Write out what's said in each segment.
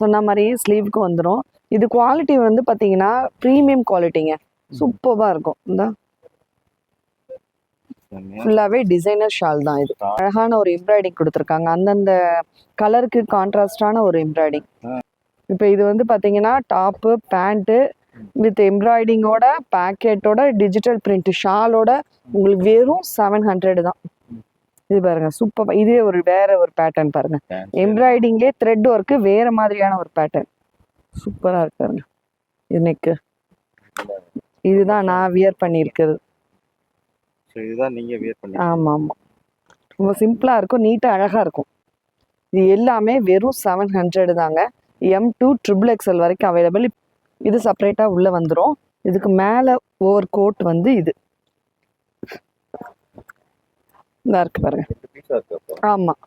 சொன்ன மாதிரி ஸ்லீவ்க்கு வந்துடும் இது குவாலிட்டி வந்து பார்த்தீங்கன்னா ப்ரீமியம் குவாலிட்டிங்க சூப்பராக இருக்கும். இந்த. ஃபுல்லாகவே டிசைனர் ஷால் தான் இது. அழகான ஒரு எம்ப்ராய்டிங் கொடுத்துருக்காங்க. அந்தந்த கலருக்கு கான்ட்ராஸ்டான ஒரு எம்ப்ராய்டிங் இப்போ இது வந்து பார்த்தீங்கன்னா டாப்பு பேண்ட்டு வித் எம்ப்ராய்டிங்கோட பேக்கெட்டோட டிஜிட்டல் பிரிண்ட் ஷாலோட உங்களுக்கு வெறும் செவன் ஹண்ட்ரட் தான். இது பாருங்க சூப்பர் இதே ஒரு வேற ஒரு பேட்டர்ன் பாருங்க. எம்ப்ராய்டிங்லேயே த்ரெட் ஒர்க்கு வேற மாதிரியான ஒரு பேட்டர்ன் சூப்பராக இருக்கு பாருங்க. இது நெக்கு இதுதான் நான் வியர் பண்ணியிருக்கிறது. இதுதான் நீங்க வியர் பண்ணி ஆமாம் ஆமாம் ரொம்ப சிம்பிளாக இருக்கும் நீட்டாக அழகாக இருக்கும். இது எல்லாமே வெறும் செவன் ஹண்ட்ரட் தாங்க. எம் டூ ட்ரிபிள் எக்ஸ்எல் வரைக்கும் அவைலபிள் இது செப்பரேட்டாக உள்ளே வந்துடும் இதுக்கு மேலே ஓவர் கோட் வந்து இது. இதா இருக்கு பாருங்க. ரெண்டு பீஸா இருக்கு அப்போ. ஆமாம்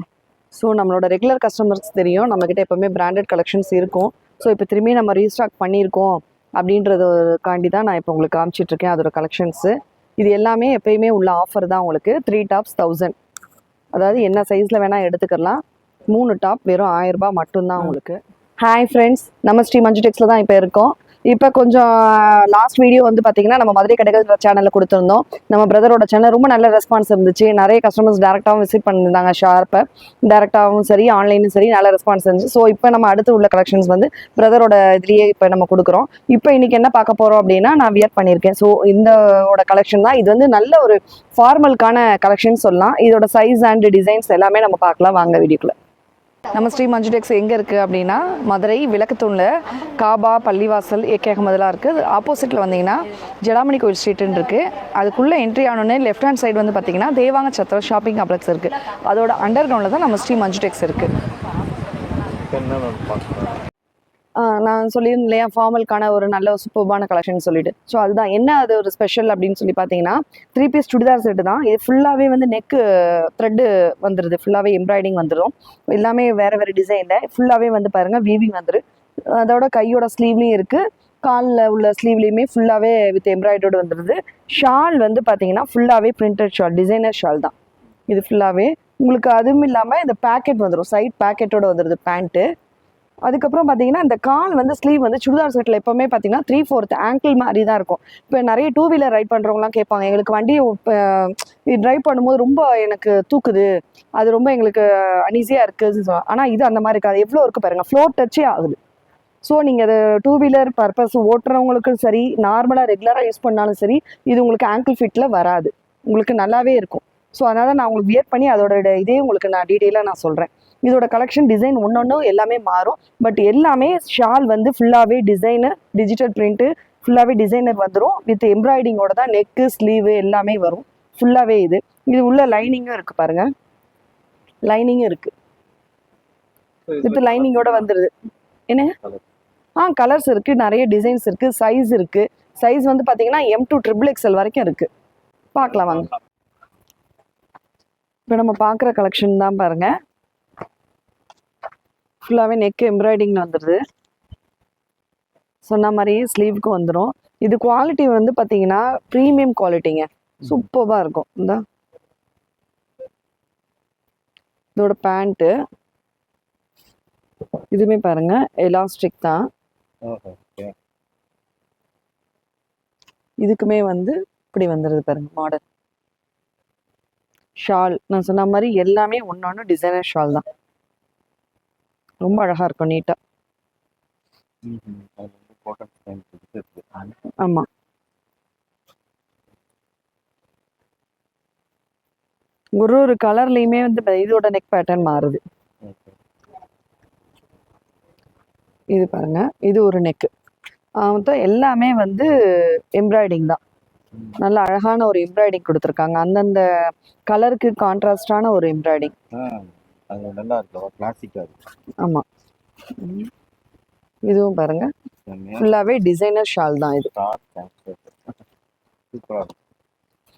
ஸோ நம்மளோட ரெகுலர் கஸ்டமர்ஸ் தெரியும். நம்மக்கிட்ட எப்போவுமே பிராண்டட் கலெக்ஷன்ஸ் இருக்கும். ஸோ இப்போ திரும்பி நம்ம ரீஸ்டாக் பண்ணியிருக்கோம் அப்படின்றதுக்காண்டி தான் நான் இப்போ உங்களுக்கு காமிச்சிட்டு இருக்கேன் அதோட கலெக்ஷன்ஸு இது எல்லாமே எப்பயுமே உள்ள ஆஃபர் தான் உங்களுக்கு. த்ரீ டாப்ஸ் தௌசண்ட் அதாவது என்ன சைஸில் வேணால் எடுத்துக்கலாம். மூணு டாப் வெறும் ஆயிரம் ரூபாய் மட்டும்தான் உங்களுக்கு. ஹாய் ஃப்ரெண்ட்ஸ் நம்ம ஸ்ரீ மஞ்சு டெக்ஸில் தான் இப்போ இருக்கோம். இப்போ கொஞ்சம் லாஸ்ட் வீடியோ வந்து பார்த்தீங்கன்னா நம்ம மதுரை கடைகள் சேனலில் கொடுத்துருந்தோம். நம்ம பிரதரோட சேனல் ரொம்ப நல்ல ரெஸ்பான்ஸ் இருந்துச்சு. நிறைய கஸ்டமர்ஸ் டேரெக்டாகவும் விசிட் பண்ணியிருந்தாங்க ஷார்ப்பை டேரெக்டாகவும் சரி ஆன்லைனும் சரி நல்ல ரெஸ்பான்ஸ் இருந்துச்சு. ஸோ இப்போ நம்ம அடுத்து உள்ள கலெக்ஷன்ஸ் வந்து பிரதரோட இதுலேயே இப்போ நம்ம கொடுக்குறோம். இப்போ இன்றைக்கி என்ன பார்க்க போகிறோம் அப்படின்னா நான் வியர் பண்ணியிருக்கேன். ஸோ இந்தோட கலெக்ஷன் தான். இது வந்து நல்ல ஒரு ஃபார்மலுக்கான கலெக்ஷன் சொல்லலாம். இதோட சைஸ் அண்ட் டிசைன்ஸ் எல்லாமே நம்ம பார்க்கலாம். வாங்க வீடியோக்குள்ள. நம்ம ஸ்ரீ மஞ்சு டெக்ஸ் எங்கே இருக்குது அப்படின்னா மதுரை விளக்கத்தூணில் காபா பள்ளிவாசல் ஏகே அகமதுலாம் இருக்குது ஆப்போசிட்டில் வந்தீங்கன்னா ஜடாமணி கோயில் ஸ்ட்ரீட்டுன்னு இருக்குது அதுக்குள்ளே என்ட்ரி ஆனோடனே லெஃப்ட் ஹேண்ட் சைடு வந்து பார்த்தீங்கன்னா தேவாங்க சத்திரம் ஷாப்பிங் காம்ப்ளெக்ஸ் இருக்குது அதோட அண்டர் கிரவுண்டில் தான் நம்ம ஸ்ரீ மஞ்சு டெக்ஸ் இருக்குது என்ன நான் சொல்லியிருந்தேன் இல்லையா ஃபார்மலுக்கான ஒரு நல்ல சூப்பர்பான கலெக்ஷன் சொல்லிட்டு. ஸோ அதுதான். என்ன அது ஒரு ஸ்பெஷல் அப்படின்னு சொல்லி பார்த்தீங்கன்னா த்ரீ பீஸ் சுடிதார் செட்டு தான். இது ஃபுல்லாகவே வந்து நெக்கு த்ரெட்டு வந்துடுது ஃபுல்லாகவே எம்ப்ராய்டிங் வந்துடும் எல்லாமே வேறு வேறு டிசைனில் ஃபுல்லாகவே வந்து பாருங்கள் வீவிங் வந்துடும் அதோட கையோட ஸ்லீவ்லேயும் இருக்குது காலில் உள்ள ஸ்லீவ்லேயுமே ஃபுல்லாகவே வித் எம்ப்ராய்டோடு வந்துடுது ஷால் வந்து பார்த்தீங்கன்னா ஃபுல்லாகவே பிரிண்டட் ஷால் டிசைனர் ஷால் தான். இது ஃபுல்லாகவே உங்களுக்கு அதுவும் இல்லாமல் இந்த பேக்கெட் வந்துடும் சைட் பேக்கெட்டோட வந்துடுது பேண்ட்டு அதுக்கப்புறம் பார்த்தீங்கன்னா இந்த கால் வந்து ஸ்லீவ் வந்து சுடிதார் செட்டில் எப்போவுமே பார்த்தீங்கன்னா த்ரீ ஃபோர்த் ஆங்கிள் மாதிரி தான் இருக்கும். இப்போ நிறைய டூ வீலர் ரைட் பண்ணுறவங்களாம் கேட்பாங்க எங்களுக்கு வண்டி ட்ரைவ் பண்ணும்போது ரொம்ப எனக்கு தூக்குது. அது ரொம்ப எங்களுக்கு அன்ஈஸியாக இருக்குதுன்னு ஆனால் இது அந்த மாதிரி இருக்காது. எவ்வளோ இருக்குது பாருங்கள் ஃப்ளோர் டச்சே ஆகுது. ஸோ நீங்கள் அது டூ வீலர் பர்பஸ் ஓட்டுறவங்களுக்கும் சரி நார்மலாக ரெகுலராக யூஸ் பண்ணாலும் சரி இது உங்களுக்கு ஆங்கிள் ஃபிட்டில் வராது. உங்களுக்கு நல்லாவே இருக்கும். ஸோ அதனால் நான் உங்களுக்கு வியர் பண்ணி அதோட இதே உங்களுக்கு நான் டீட்டெயிலாக நான் சொல்கிறேன் இதோட கலெக்ஷன் டிசைன் ஒன்றொன்றும் எல்லாமே மாறும். பட் எல்லாமே ஷால் வந்து ஃபுல்லாகவே டிசைனர் டிஜிட்டல் பிரிண்ட்டு ஃபுல்லாகவே டிசைனர் வந்துடும் வித் எம்ப்ராய்டிங்கோட தான் நெக்கு ஸ்லீவு எல்லாமே வரும். ஃபுல்லாகவே இது. இது உள்ள லைனிங்கும் இருக்குது பாருங்க. லைனிங்கும் இருக்குது வித் லைனிங்கோட வந்துடுது என்ன. ஆ கலர்ஸ் இருக்குது நிறைய டிசைன்ஸ் இருக்குது சைஸ் இருக்குது சைஸ் வந்து பார்த்தீங்கன்னா எம் டூ ட்ரிபிள் எக்ஸ்எல் வரைக்கும் இருக்குது பார்க்கலாம் வாங்க. இப்போ நம்ம பார்க்குற கலெக்ஷன் தான் பாருங்க. ஃபுல்லாகவே நெக் எம்ப்ராய்டிங்கில் வந்துடுது சொன்ன மாதிரியே ஸ்லீவுக்கு வந்துடும் இது குவாலிட்டி வந்து பார்த்தீங்கன்னா ப்ரீமியம் குவாலிட்டிங்க சூப்பராக இருக்கும். இந்த. இதோட பேண்ட்டு இதுவுமே பாருங்க. எலாஸ்டிக் தான். இதுக்குமே வந்து இப்படி வந்துடுது பாருங்க மாடல் ஷால் நான் சொன்ன மாதிரி எல்லாமே ஒன்று டிசைனர் ஷால் தான். ரொம்ப அழகா இருக்கும் நீட்டா. ம் அது வந்து காட்டன் ஸ்டைல் இருக்கு. ஆமா. ஒரு ஒரு கலர்லயுமே வந்து இதோட நெக் பேட்டர்ன் மாறுது. இது பாருங்க. இது ஒரு நெக்கு மொத்தம் எல்லாமே வந்து எம்ப்ராய்டிங் தான். நல்ல அழகான ஒரு எம்ப்ராய்டிங் கொடுத்துருக்காங்க. அந்தந்த கலருக்கு கான்ட்ராஸ்டான ஒரு எம்ப்ராய்டிங் ஆ அது நல்லா இருக்கு கிளாசிக்கா இருக்கு ஆமா. ம். இதுவும் பாருங்க. ஃபுல்லாவே டிசைனர் ஷால் தான் இது.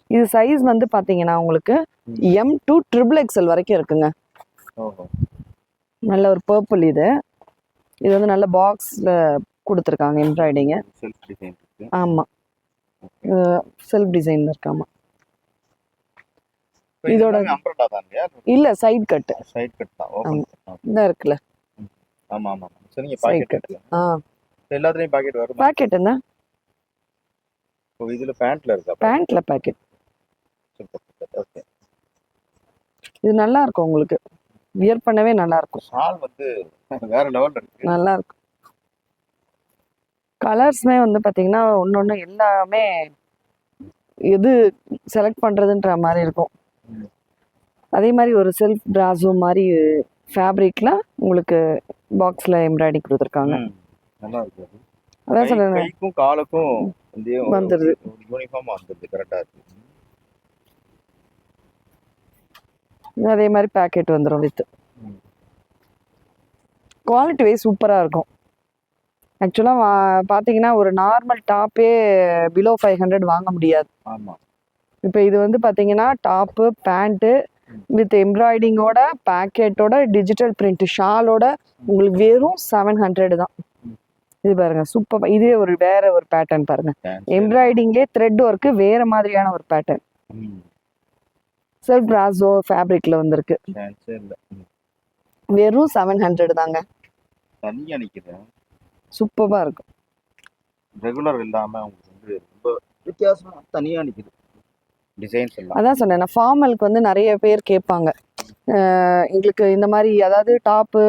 இது சைஸ் வந்து பாத்தீங்கன்னா உங்களுக்கு. எம் டூ ட்ரிபிள் எக்ஸ்எல் வரைக்கும் இருக்குங்க. நல்ல ஒரு பர்பிள் இது. இது வந்து நல்ல பாக்ஸ்ல கொடுத்துருக்காங்க எம்ப்ராய்டிங்க செல்ஃப் டிசைன் இருக்கு. ஆமா. செல்ஃப் டிசைன் இருக்காமா இதோட இல்ல சைட் கட் சைடு கட் தான். இந்த இருக்குல்ல. ஆமா ஆமா ஆமா. சரி நீங்க Side பாக்கெட். எடுத்துக்கலாம் ஆ. எல்லாத்துலயும் பாக்கெட் வரும்? பேக்கெட் என்ன? இப்போ இதுல பேண்ட்ல இருக்கா? பேண்ட்ல பேக்கெட் ஓகே இது நல்லா இருக்கும் உங்களுக்கு. வியர் பண்ணவே நல்லா இருக்கும். ஷால் வந்து வேற லெவல்ல இருக்கு. நல்லா இருக்கும். கலர்ஸ்மே வந்து பாத்தீங்கன்னா ஒன்னொன்னு எல்லாமே எது செலக்ட் பண்றதுன்ற மாதிரி இருக்கும். அதே மாதிரி ஒரு செல்ஃப் பிராசோ மாதிரி ஃபேப்ரிக்ல உங்களுக்கு பாக்ஸ்ல எம்ப்ராய்டிங் கொடுத்துருக்காங்க. நல்லா இருக்கு அது. அதான் கைக்கும் காலுக்கும் வந்து வந்துருது. யூனிஃபார்ம் வந்துருது கரெக்டா இருக்கு அதே மாதிரி பேக்கெட் வந்துடும் வித். குவாலிட்டி வைஸ் சூப்பராக இருக்கும் ஆக்சுவலாக பார்த்தீங்கன்னா ஒரு நார்மல் டாப்பே பிலோ ஃபைவ் ஹண்ட்ரட் வாங்க முடியாது ஆமா இப்போ இது வந்து பார்த்தீங்கன்னா டாப்பு பேண்ட்டு வித் எம்ப்ராய்டிங்கோட பேக்கெட்டோட டிஜிட்டல் பிரிண்ட் ஷாலோட உங்களுக்கு வெறும் செவன் ஹண்ட்ரட் தான். இது பாருங்க சூப்பர் இதே ஒரு வேற ஒரு பேட்டர்ன் பாருங்க. எம்ப்ராய்டிங்லேயே த்ரெட் ஒர்க்கு வேற மாதிரியான ஒரு பேட்டர்ன். செல்ஃப் பிராசோ ஃபேப்ரிக்ல வந்திருக்கு. வெறும் செவன் ஹண்ட்ரட் தாங்க தனியா நிக்குது சூப்பராக இருக்கும் ரெகுலர் இல்லாம உங்களுக்கு வந்து ரொம்ப வித்தியாசமா தனியா நிக்குது டிசைன்ஸ் அதான் சொன்னேன் ஃபார்மலுக்கு வந்து நிறைய பேர் கேட்பாங்க. எங்களுக்கு இந்த மாதிரி அதாவது டாப்பு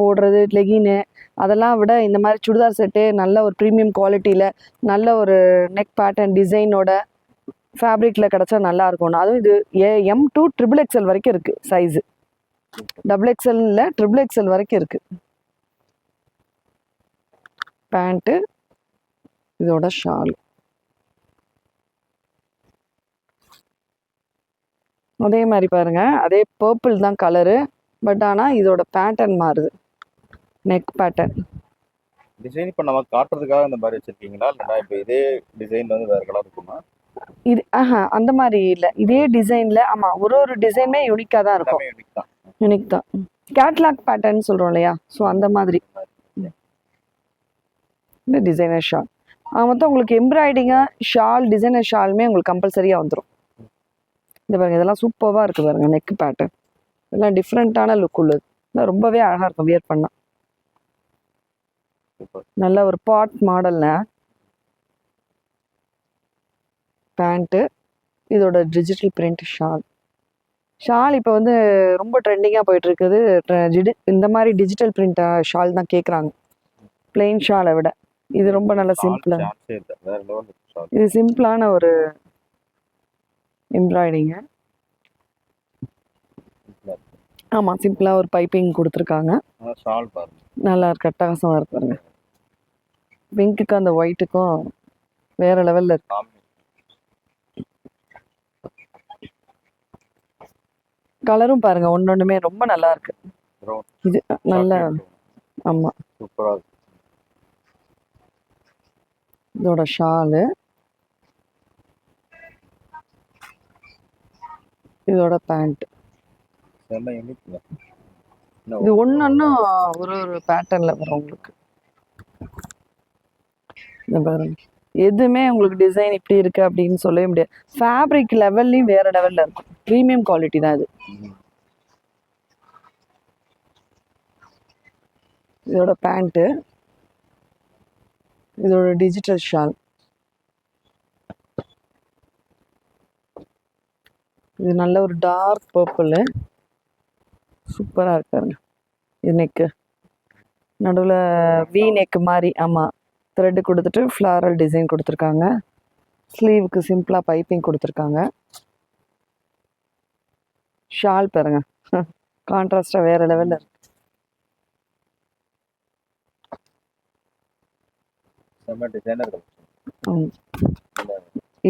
போடுறது லெகின்னு அதெல்லாம் விட இந்த மாதிரி சுடிதார் செட்டு நல்ல ஒரு ப்ரீமியம் குவாலிட்டியில் நல்ல ஒரு நெக் பேட்டர்ன் டிசைனோட ஃபேப்ரிக்கில் கிடச்சா நல்லா இருக்கும்னு அதுவும் இது ஏ எம் டூ ட்ரிபிள் எக்ஸ்எல் வரைக்கும் இருக்குது சைஸு டபுள் எக்ஸ்எல் இல்லை ட்ரிபிள் எக்ஸ்எல் வரைக்கும் இருக்குது பேண்ட்டு இதோட ஷால் அதே மாதிரி பாருங்க. அதே பர்பிள் தான் கலரு பட் ஆனால் இதோட பேட்டர்ன் மாறுது. நெக் பேட்டர்ன் டிசைன் இப்ப நம்ம காட்டுறதுக்காக இந்த மாதிரி வச்சிருக்கீங்களா? இல்லைன்னா இப்ப இதே டிசைன் வந்து வேற கலர் இருக்குமா? இது ஆஹா அந்த மாதிரி இல்லை. இதே டிசைனில் ஆமாம் ஒரு ஒரு டிசைனுமே யூனிக்காக தான் இருக்கும். யூனிக் தான். யூனிக் தான். கேட்லாக் பேட்டர்ன் சொல்கிறோம் இல்லையா? ஸோ அந்த மாதிரி. இந்த டிசைனர் ஷால் மொத்தம் உங்களுக்கு எம்ப்ராய்டிங்காக ஷால் டிசைனர் ஷாலுமே உங்களுக்கு கம்பல்சரியாக வந்துடும் இந்த பாருங்க இதெல்லாம் சூப்பராக இருக்குது பாருங்க நெக் பேட்டர்ன் இதெல்லாம் டிஃப்ரெண்ட்டான லுக் உள்ளது. இதெல்லாம் ரொம்பவே அழகாக இருக்கும் வியர் பண்ணால் நல்ல ஒரு பாட் மாடல்ல பேண்ட்டு இதோட டிஜிட்டல் பிரிண்ட் ஷால் ஷால் இப்போ வந்து ரொம்ப ட்ரெண்டிங்காக போயிட்டு இருக்குது. ட்ர- ஜிடி- இந்த மாதிரி டிஜிட்டல் பிரிண்ட் ஷால் தான் கேட்குறாங்க பிளெயின் ஷாலை விட. இது ரொம்ப நல்ல சிம்பிளாக இது சிம்பிளான ஒரு எம்ப்ராய்டிங்க. ஆமாம் சிம்பிளாக ஒரு பைப்பிங் கொடுத்துருக்காங்க. நல்லா இருக்கு அட்டகாசமாக இருக்கு பாருங்க. பிங்க்குக்கும் அந்த ஒயிட்டுக்கும் வேற லெவலில் இருக்கு. கலரும் பாருங்க ஒன்னொன்றுமே ரொம்ப நல்லா இருக்கு. இது நல்ல ஆமாம் சூப்பரா இருக்கு. இதோட ஷாலு. இதோட பேண்ட் இது ஒன்னொன்னும் ஒரு ஒரு பேட்டர்ன்ல வரும் உங்களுக்கு. இந்த பாருங்க. எதுவுமே உங்களுக்கு டிசைன் இப்படி இருக்கு அப்படின்னு சொல்லவே முடியாது. ஃபேப்ரிக் லெவல்லையும் வேற லெவல்ல இருக்கும். ப்ரீமியம் குவாலிட்டி தான் இது. இதோட பேண்ட்டு இதோட டிஜிட்டல் ஷால் இது நல்ல ஒரு டார்க் பர்பிள் சூப்பராக இருக்காருங்க. இது நெக்கு நடுவில் வி நெக் மாதிரி ஆமாம் த்ரெட்டு கொடுத்துட்டு ஃப்ளாரல் டிசைன் கொடுத்துருக்காங்க. ஸ்லீவுக்கு சிம்பிளாக பைப்பிங் கொடுத்துருக்காங்க. ஷால் பாருங்க. கான்ட்ராஸ்டாக வேற லெவலில் இருக்கு.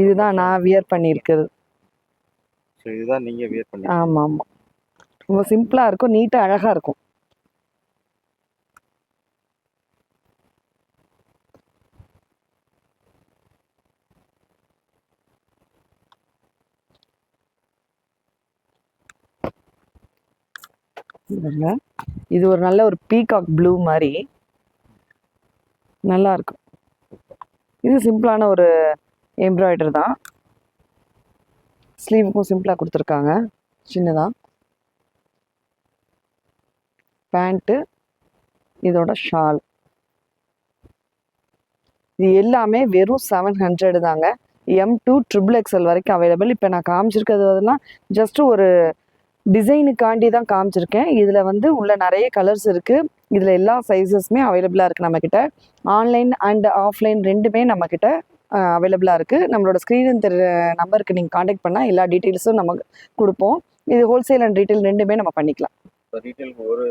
இதுதான் நான் வியர் பண்ணியிருக்கிறது. இதுதான் நீங்க வியர் பண்ணி ஆமாம். ஆமாம் ரொம்ப சிம்பிளாக இருக்கும் நீட்டாக அழகாக இருக்கும். இது ஒரு நல்ல ஒரு பீகாக் ப்ளூ மாதிரி. நல்லா இருக்கும். இது சிம்பிளான ஒரு எம்ப்ராய்டர் தான். ஸ்லீவுக்கும் சிம்பிளாக கொடுத்துருக்காங்க. சின்னதாக பேண்ட்டு இதோட ஷால். இது எல்லாமே வெறும் செவன் ஹண்ட்ரடு தாங்க. எம் டூ ட்ரிபிள் எக்ஸ்எல் வரைக்கும் அவைலபிள் இப்போ நான் காமிச்சிருக்கிறது அதெல்லாம் ஜஸ்ட் ஒரு டிசைனுக்காண்டி தான் காமிச்சிருக்கேன். இதில் வந்து உள்ள நிறைய கலர்ஸ் இருக்குது இதில் எல்லா சைஸஸுமே அவைலபிளாக இருக்குது நம்மக்கிட்ட ஆன்லைன் அண்ட் ஆஃப்லைன் ரெண்டுமே நம்மக்கிட்ட அவைலபிளாக இருக்குது நம்மளோட ஸ்க்ரீன் தெரிய நம்பருக்கு நீங்கள் காண்டாக்ட் பண்ணால் எல்லா டீட்டெயில்ஸும் நமக்கு கொடுப்போம். இது ஹோல்சேல் அண்ட் ரீட்டைல் ரெண்டுமே நம்ம பண்ணிக்கலாம். ஒரு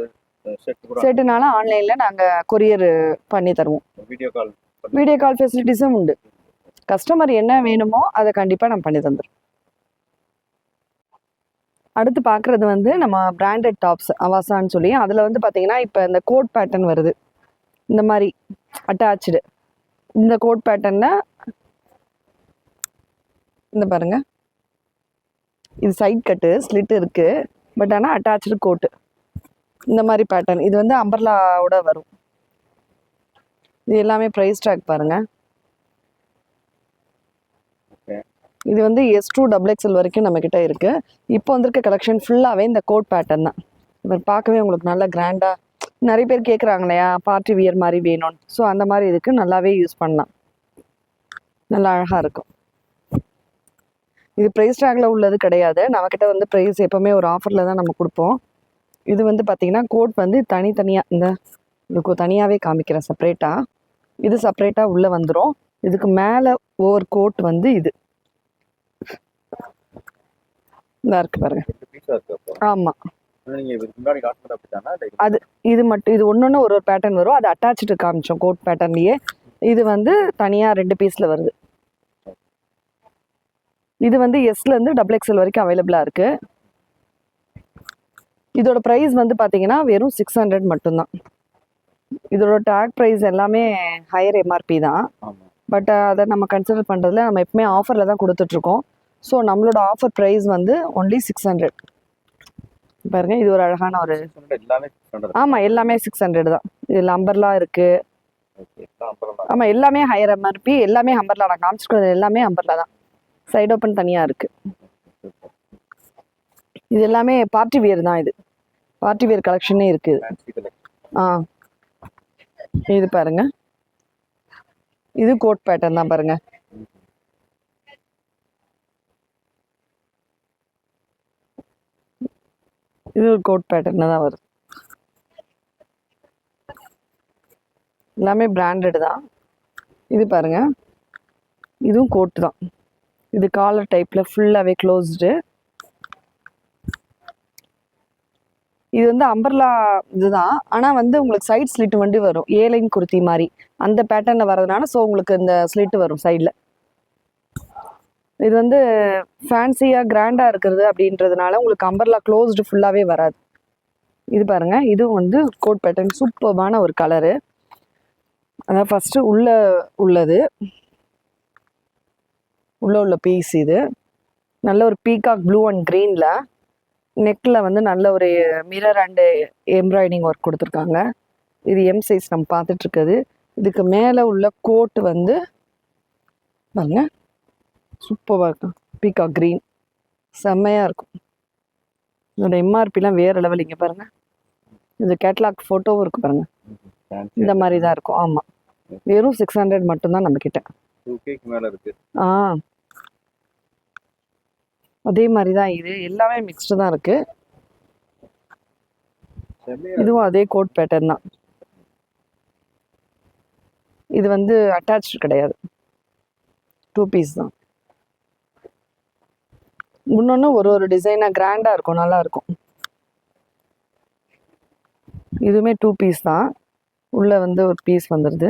செட்டுனால ஆன்லைனில் நாங்கள் கொரியர் பண்ணி தருவோம். வீடியோ கால் வீடியோ கால் ஃபெசிலிட்டிஸும் உண்டு. கஸ்டமர் என்ன வேணுமோ அதை கண்டிப்பாக நம்ம பண்ணி தந்துடும் அடுத்து பார்க்குறது வந்து நம்ம பிராண்டட் டாப்ஸ் அவாசான்னு சொல்லி. அதில் வந்து பார்த்தீங்கன்னா இப்போ இந்த கோட் பேட்டர்ன் வருது. இந்த மாதிரி அட்டாச்சு இந்த கோட் பேட்டர்னில் இந்த பாருங்க. இது சைட் கட்டு ஸ்லிட் இருக்கு. பட் ஆனால் அட்டாச்சு கோட்டு இந்த மாதிரி பேட்டர்ன் இது வந்து அம்பர்லாவோட வரும். இது எல்லாமே ப்ரைஸ் ட்ராக் பாருங்க. இது வந்து எஸ் டூ டபுள் எக்ஸ்எல் வரைக்கும் நம்ம கிட்ட இருக்கு. இப்போ வந்திருக்க கலெக்ஷன் ஃபுல்லாகவே இந்த கோட் பேட்டர்ன் தான். இவர் பார்க்கவே உங்களுக்கு நல்லா கிராண்டா நிறைய பேர் கேட்குறாங்க இல்லையா பார்ட்டி வியர் மாதிரி வேணும்னு. ஸோ அந்த மாதிரி இதுக்கு நல்லாவே யூஸ் பண்ணலாம். நல்லா அழகாக இருக்கும். இது ப்ரைஸ் ட்ராக்ல உள்ளது கிடையாது. நம்மக்கிட்ட வந்து ப்ரைஸ் எப்போவுமே ஒரு ஆஃபரில் தான் நம்ம கொடுப்போம். இது வந்து பார்த்தீங்கன்னா கோட் வந்து தனித்தனியாக இந்த இதுக்கு தனியாகவே காமிக்கிறேன் செப்பரேட்டாக இது செப்பரேட்டாக உள்ளே வந்துடும் இதுக்கு மேலே ஓவர் கோட் வந்து இது. இதா இருக்கு பாருங்க. ரெண்டு பீஸா இருக்கு அப்போ. ஆமாம் அது இது மட்டும் இது ஒன்று ஒரு ஒரு பேட்டர்ன் வரும். அது அட்டாச்சு காமிச்சோம் கோட் பேட்டர்ன்லயே இது வந்து தனியாக ரெண்டு பீஸில் வருது. இது வந்து எஸ்ல இருந்து டபுள் எக்ஸ்எல் வரைக்கும் அவைலபிளாக இருக்கு. இதோட ப்ரைஸ் வந்து பார்த்தீங்கன்னா வெறும் சிக்ஸ் ஹண்ட்ரட் மட்டும்தான். இதோட டேக் ப்ரைஸ் எல்லாமே ஹையர் எம்ஆர்பி தான். பட் அதை நம்ம கன்சிடர் பண்ணுறதுல நம்ம எப்பவுமே ஆஃபரில் தான் கொடுத்துட்ருக்கோம். ஸோ நம்மளோட ஆஃபர் ப்ரைஸ் வந்து ஒன்லி சிக்ஸ் ஹண்ட்ரட் பாருங்க இது ஒரு அழகான ஒரு ஆமாம் எல்லாமே சிக்ஸ் ஹண்ட்ரட் தான். இதில் அம்பர்லாம் இருக்குது ஆமாம் எல்லாமே ஹையர் எம்ஆர்பி எல்லாமே அம்பர்லா நான் காமிச்சிருக்கிறது எல்லாமே அம்பர்லா தான். சைடு ஓப்பன் தனியாக இருக்குது இது எல்லாமே பார்ட்டி வியர் தான் இது. பார்ட்டி வியர் கலெக்ஷனே இருக்குது ஆ. இது பாருங்க. இது கோட் பேட்டர்ன் தான் பாருங்க. இது ஒரு கோட் பேட்டர்ன் தான் வருது எல்லாமே பிராண்டட் தான். இது பாருங்க. இதுவும் கோட் தான். இது காலர் டைப்பில் ஃபுல்லாகவே க்ளோஸ்டு இது வந்து அம்பர்லா இதுதான். ஆனால் வந்து உங்களுக்கு சைட் ஸ்லிட் வந்து வரும். ஏலைன் குர்த்தி மாதிரி. அந்த பேட்டர்னில் வரதுனால ஸோ உங்களுக்கு இந்த ஸ்லிட் வரும் சைடில் இது வந்து ஃபேன்சியாக கிராண்டாக இருக்கிறது அப்படின்றதுனால உங்களுக்கு அம்பர்லா க்ளோஸ்டு ஃபுல்லாகவே வராது. இது பாருங்கள் இதுவும் வந்து கோட் பேட்டர்ன் சூப்பர்பான ஒரு கலரு அதான் ஃபஸ்ட்டு உள்ள உள்ளது. உள்ள உள்ள பீஸ் இது. நல்ல ஒரு பீகாக் ப்ளூ அண்ட் க்ரீனில் நெக்கில் வந்து நல்ல ஒரு மிரர் அண்டு எம்ப்ராய்டிங் ஒர்க் கொடுத்துருக்காங்க. இது எம் சைஸ் நம்ம பார்த்துட்டு இருக்குது. இதுக்கு மேலே உள்ள கோட் வந்து பாருங்க. சூப்பராக இருக்கும் பீகாக் க்ரீன் செம்மையாக இருக்கும். இதோட எம்ஆர்பிலாம் வேறு லெவல் இங்கே பாருங்க. இது கேட்லாக் ஃபோட்டோவும் இருக்கு பாருங்க. ஃபேன்சி இந்த மாதிரி தான் இருக்கும். ஆமாம் வெறும் சிக்ஸ் ஹண்ட்ரட் மட்டும்தான் நம்மக்கிட்ட டூ கேக்கு மேல இருக்கு. ஆ. அதே மாதிரி தான் இது. எல்லாமே மிக்ஸ்டு தான் இருக்கு. இதுவும் அதே கோட் பேட்டர்ன் தான். இது வந்து அட்டாச்சு கிடையாது. டூ பீஸ் தான். இன்னொன்று ஒரு ஒரு டிசைனாக கிராண்டாக இருக்கும் நல்லா இருக்கும். இதுவுமே டூ பீஸ் தான். உள்ள வந்து ஒரு பீஸ் வந்துடுது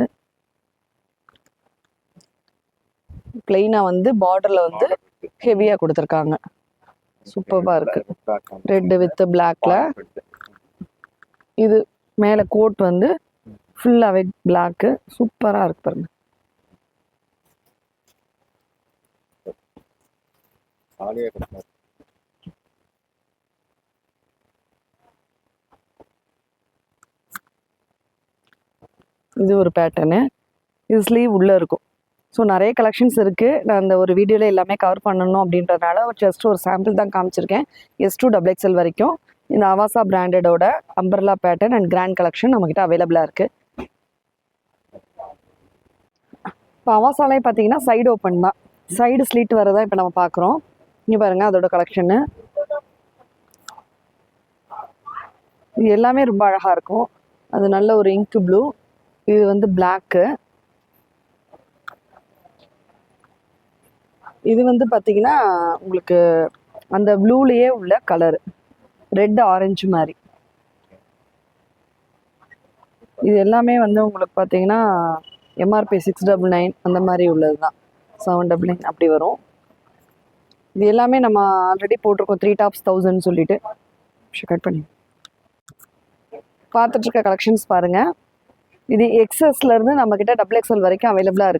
பிளெயினாக வந்து பார்டரில் வந்து ஹெவியாக கொடுத்துருக்காங்க. சூப்பராக இருக்கு. ரெட்டு வித் பிளாக்ல இது மேலே கோட் வந்து ஃபுல்லாகவே பிளாக்கு சூப்பராக இருக்கு பாருங்க. இது ஒரு பேட்டர்னு இது ஸ்லீவ் உள்ளே இருக்கும். ஸோ நிறைய கலெக்ஷன்ஸ் இருக்குது நான் அந்த ஒரு வீடியோவில் எல்லாமே கவர் பண்ணணும் அப்படின்றதுனால ஜஸ்ட் ஒரு சாம்பிள் தான் காமிச்சிருக்கேன். எஸ் டூ டபுள் எக்ஸ்எல் வரைக்கும். இந்த Avaasa பிராண்டடோட umbrella pattern and grand collection நம்மக்கிட்ட அவைலபிளாக இருக்குது இப்போ அவாசாலே பார்த்தீங்கன்னா சைடு ஓப்பன் தான். சைடு ஸ்லீட் வரதான் இப்போ நம்ம பார்க்குறோம். இங்கே பாருங்கள் அதோட கலெக்ஷனு இது எல்லாமே ரொம்ப அழகாக இருக்கும். அது நல்ல ஒரு இங்க் ப்ளூ இது வந்து பிளாக்கு இது வந்து பார்த்தீங்கன்னா உங்களுக்கு அந்த ப்ளூலேயே உள்ள கலர் ரெட் ஆரஞ்சு மாதிரி. இது எல்லாமே வந்து உங்களுக்கு பார்த்தீங்கன்னா எம்ஆர்பி சிக்ஸ் டபுள் நைன் அந்த மாதிரி உள்ளது தான் செவன் டபுள் நைன் அப்படி வரும். இது எல்லாமே நம்ம ஆல்ரெடி போட்டிருக்கோம் த்ரீ டாப்ஸ் தௌசண்ட் சொல்லிட்டு. கட் பண்ணி. பார்த்துட்ருக்க கலெக்ஷன்ஸ் பாருங்கள் இது எக்ஸஸ்லேருந்து நம்மக்கிட்ட டபுள் எக்ஸ்எல் வரைக்கும் அவைலபிளாக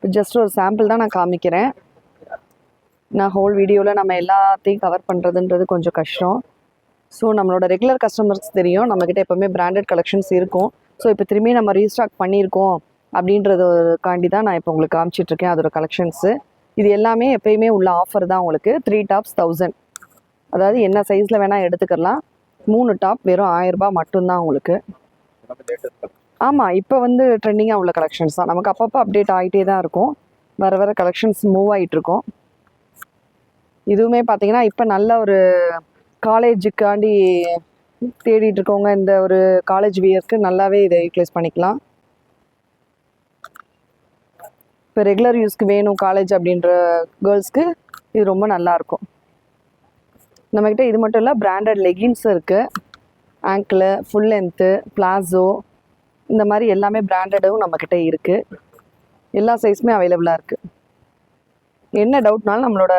இப்போ ஜஸ்ட் ஒரு சாம்பிள் தான் நான் காமிக்கிறேன். நான் ஹோல் வீடியோவில் நம்ம எல்லாத்தையும் கவர் பண்ணுறதுன்றது கொஞ்சம் கஷ்டம். ஸோ நம்மளோட ரெகுலர் கஸ்டமர்ஸ் தெரியும். நம்மக்கிட்ட எப்போவுமே பிராண்டட் கலெக்ஷன்ஸ் இருக்கும். ஸோ இப்போ திரும்பி நம்ம ரீஸ்டாக் பண்ணியிருக்கோம் அப்படின்றதுக்காண்டி தான் நான் இப்போ உங்களுக்கு காமிச்சிட்ருக்கேன் அதோட கலெக்ஷன்ஸு இது எல்லாமே எப்பயுமே உள்ள ஆஃபர் தான் உங்களுக்கு. த்ரீ டாப்ஸ் தௌசண்ட் அதாவது என்ன சைஸில் வேணால் எடுத்துக்கலாம். மூணு டாப் வெறும் ஆயிரம் ரூபாய் மட்டும்தான் உங்களுக்கு. ஆமாம் இப்போ வந்து ட்ரெண்டிங்காக உள்ள கலெக்ஷன்ஸ் தான். நமக்கு அப்பப்போ அப்டேட் ஆகிட்டே தான் இருக்கும். வர வர கலெக்ஷன்ஸ் மூவ் ஆகிட்டுருக்கும் இதுவுமே பார்த்தீங்கன்னா இப்போ நல்ல ஒரு காலேஜுக்காண்டி தேடிட்டு இருக்கவங்க இந்த ஒரு காலேஜ் வியர்க்கு நல்லாவே இதை யூட்டிலைஸ் பண்ணிக்கலாம். இப்போ ரெகுலர் யூஸ்க்கு வேணும் காலேஜ் அப்படின்ற கேர்ள்ஸ்க்கு இது ரொம்ப நல்லாயிருக்கும் நம்மக்கிட்ட இது மட்டும் இல்லை பிராண்டட் லெகின்ஸ் இருக்குது ஆங்கிள் ஃபுல் லென்த்து பிளாசோ இந்த மாதிரி எல்லாமே பிராண்டடும் நம்மக்கிட்ட இருக்குது எல்லா சைஸுமே அவைலபிளாக இருக்குது என்ன டவுட்னாலும் நம்மளோட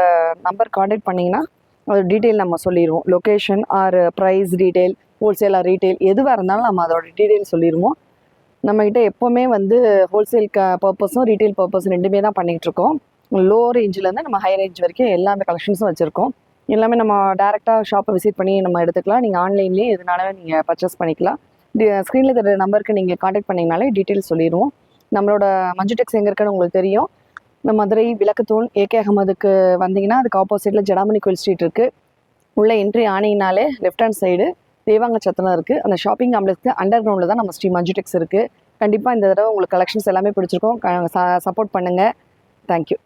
நம்பர் காண்டாக்ட் பண்ணிங்கன்னா அதோட டீட்டெயில் நம்ம சொல்லிடுவோம் location or price detail wholesale or retail எதுவாக இருந்தாலும் நம்ம அதோட டீட்டெயில் சொல்லிடுவோம் நம்மக்கிட்ட எப்போவுமே வந்து ஹோல்சேல் க பர்பஸும் ரீட்டைல் பர்பஸ் ரெண்டுமே தான் பண்ணிகிட்டு இருக்கோம். லோ ரேஞ்சிலேருந்து நம்ம ஹை ரேஞ்ச் வரைக்கும் எல்லாமே கலெக்ஷன்ஸும் வச்சுருக்கோம். எல்லாமே நம்ம டேரெக்டாக ஷாப்பை விசிட் பண்ணி நம்ம எடுத்துக்கலாம். நீங்கள் ஆன்லைன்லேயே எதுனாலும் நீங்கள் பர்ச்சேஸ் பண்ணிக்கலாம். ஸ்க்ரீனில் தர நம்பருக்கு நீங்கள் காண்டாக்ட் பண்ணிங்கனாலே டீட்டெயில் சொல்லிடுவோம் நம்மளோட மஞ்சுடெக்ஸ் எங்கே இருக்குன்னு உங்களுக்கு தெரியும். இந்த மதுரை விளக்கத்தூண் ஏகே அகமதுக்கு வந்தீங்கன்னா அதுக்கு ஆப்போசிட்டில் ஜடாமணி கோயில் ஸ்ட்ரீட் இருக்குது உள்ளே என்ட்ரி ஆனீங்கனாலே லெஃப்ட் ஹேண்ட் சைடு தேவாங்க சத்திரம் இருக்குது அந்த ஷாப்பிங் காம்ப்ளெக்ஸ்க்கு அண்டர் கிரவுண்டில் தான் நம்ம ஸ்ரீ மஞ்சுடெக்ஸ் இருக்குது கண்டிப்பாக இந்த தடவை உங்களுக்கு கலெக்ஷன்ஸ் எல்லாமே பிடிச்சிருக்கோம். சப்போர்ட் பண்ணுங்கள் தேங்க்யூ